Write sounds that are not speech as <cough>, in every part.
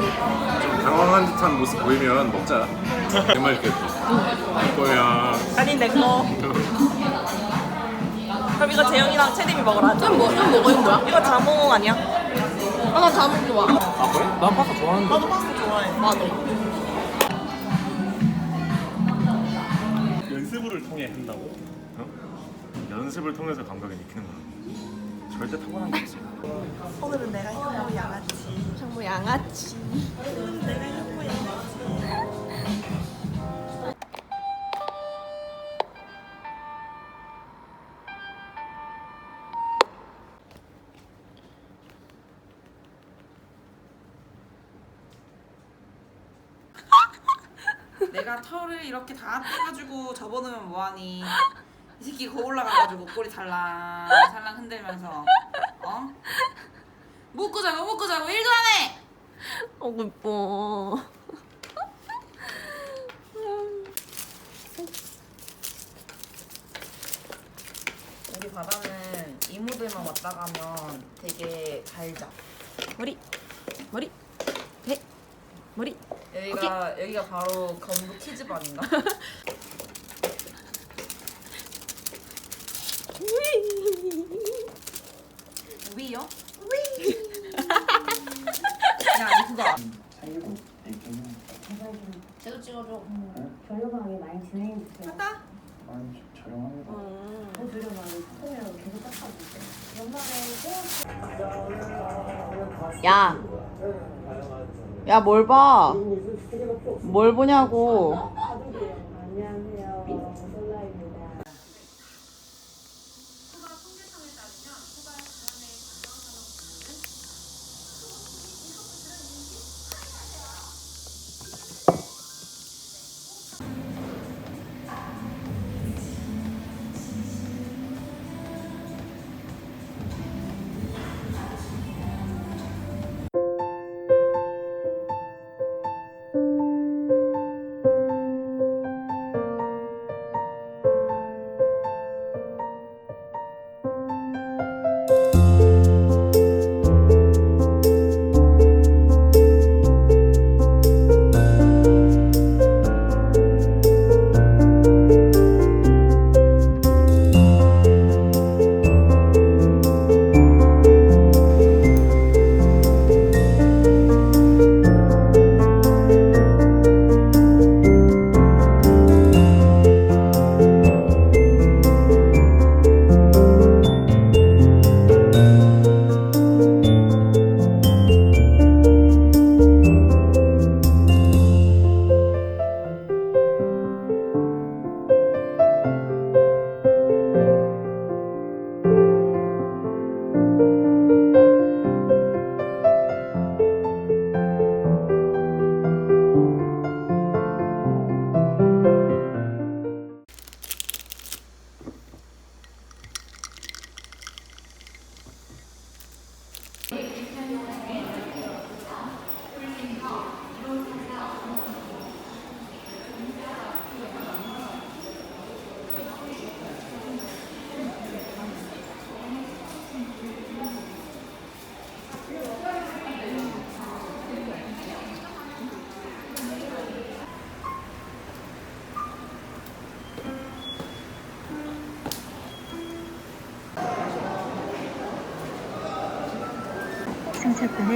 막좀 당황한 듯한 모습 보이면 먹자. 정말 이렇게 이거야. 아니 내 거. 그럼 이거 재영이랑 채림이 먹으라. 좀 뭐, 좀 먹어, 이거 뭐야? 이거 자몽 아니야? 아, 나 자몽 좋아. 아 그래? 난 파스타 좋아하는데. 나도 파스타 좋아해. 나도. 연습을 통해 한다고? 어? 연습을 통해서 감각이 익히는 거야. 절대 타고난 게 없어. 오늘은 내가 현모 양아치. 정말 양아치. 털을 이렇게 다 떼가지고 접어놓으면 뭐하니 이 새끼 거 올라가가지고 꼬리 살랑 살랑 흔들면서 어? 묶고 자고 묶고 자고 일도 안해 어, 이뻐. 우리 바다는 이모들만 왔다 가면 되게 갈자 머리, 머리, 배, 머리. 여기가 여기가 바로 건부 키즈반인가? 우비 <laughs> 야 이거가 쟤도 찍어줘. 저렴하게 많이 진행해주세요. 한다? 많이 저렴합니다. 더 저렴하게 스토리로 계속 닦아주세요. 연말에 야. 야, 뭘 봐? 뭘 보냐고. 안녕하세요.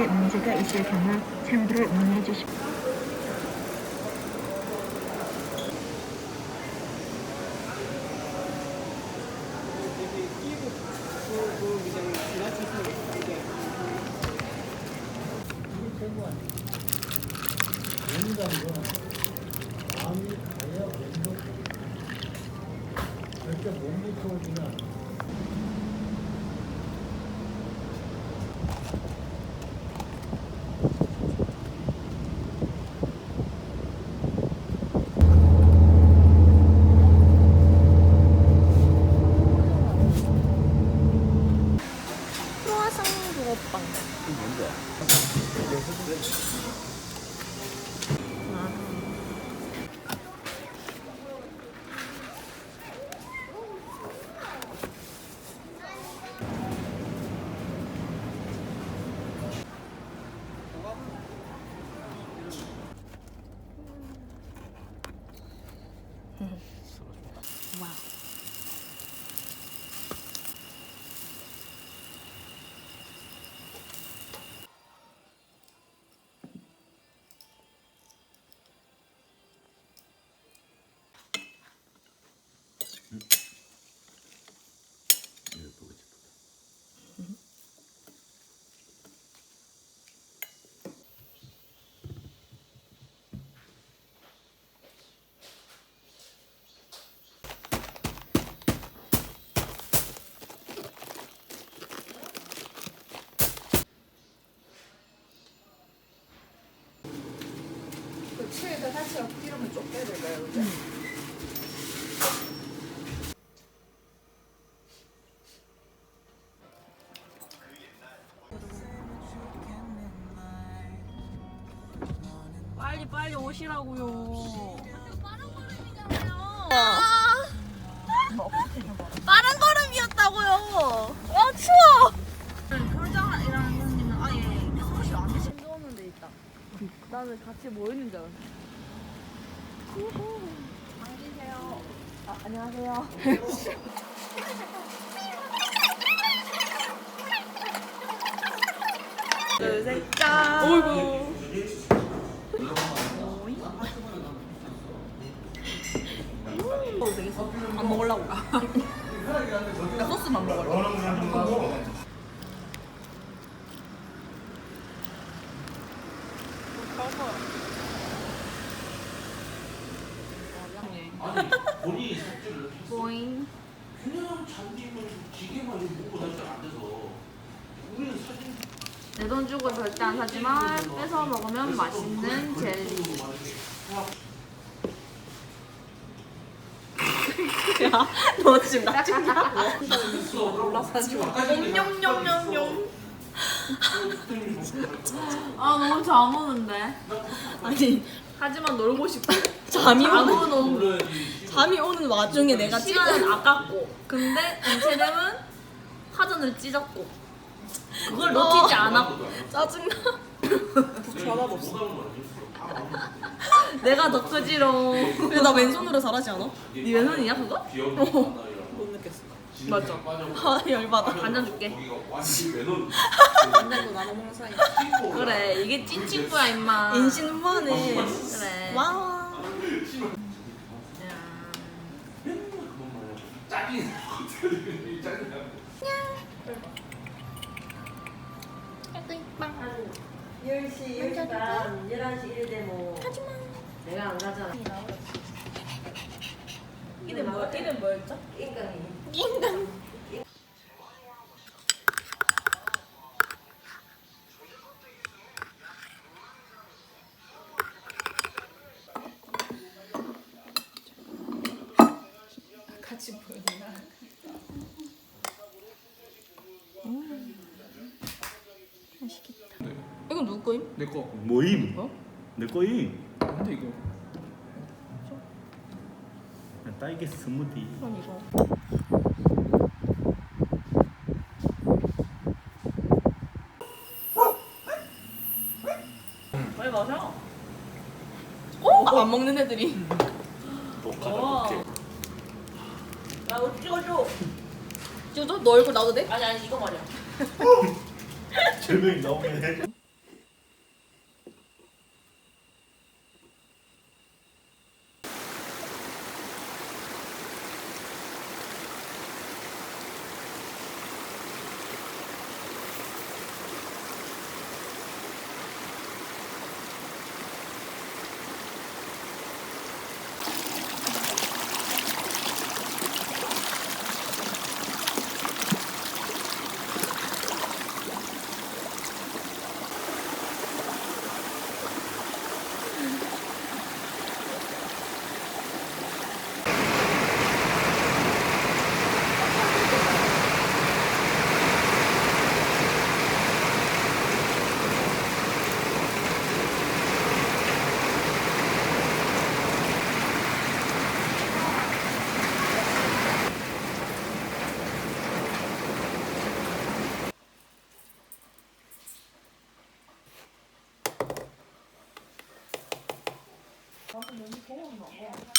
문제가 있을 경우 창구를 문의해 주십시오. 빨리 나는 같이 모이는 줄 알았어. 앉으세요. 아, 안녕하세요. <laughs> 둘 셋 짠. 어이구. 안 먹으려고. 나 <laughs> 소스만 먹으려고. 아니 본인이 삭제를 했어. 보잉. 그냥 잔디만 기계만 좀 먹고 다니안 돼서 우리는 사진 내 돈 주고 절대 안 사지만 뺏어 먹으면 맛있는 젤리. <laughs> 너 지금 나 찍냐? 냠냠냠냠. 아 너무 잠 오는데. 아니 하지만 놀고 싶다. <laughs> 잠이 오는 잠은. 잠이 오는 와중에 내가 찍은 시간은 아깝고 근데 인체dem은 화전을 찢었고 그걸 놓치지 않았고 짜증나. 전화 없어. <laughs> 내가 더 크지롱 왜나 왼손으로 잘하지 않아? 네 왼손이야 그거? 나요. 못 느꼈어. 맞죠. 아 열받아. 간장 줄게 거기가 완전 매너. 간장도 나눠 먹는 사이. 그래 이게 찐친구야 임마 인신무한해. 그래 와. 짜증. 짜증. 10시, 10시 반, 11시 1대 뭐. 하지마. 내가 안 가잖아. 이름 뭐 이름 뭐였죠? 인강이. 이건 누구 거임? 내 거. 모임. 어? 내 거임. 근데 이거 딸기 스무디. 그럼 이거. 빨리 마셔 어? 애들이. 녹화다. 야 이거 찍어줘 찍어줘? 너 얼굴 나도 돼? 아니 아니 이거 말이야 <laughs> 절명이 나오네. 你肯定是。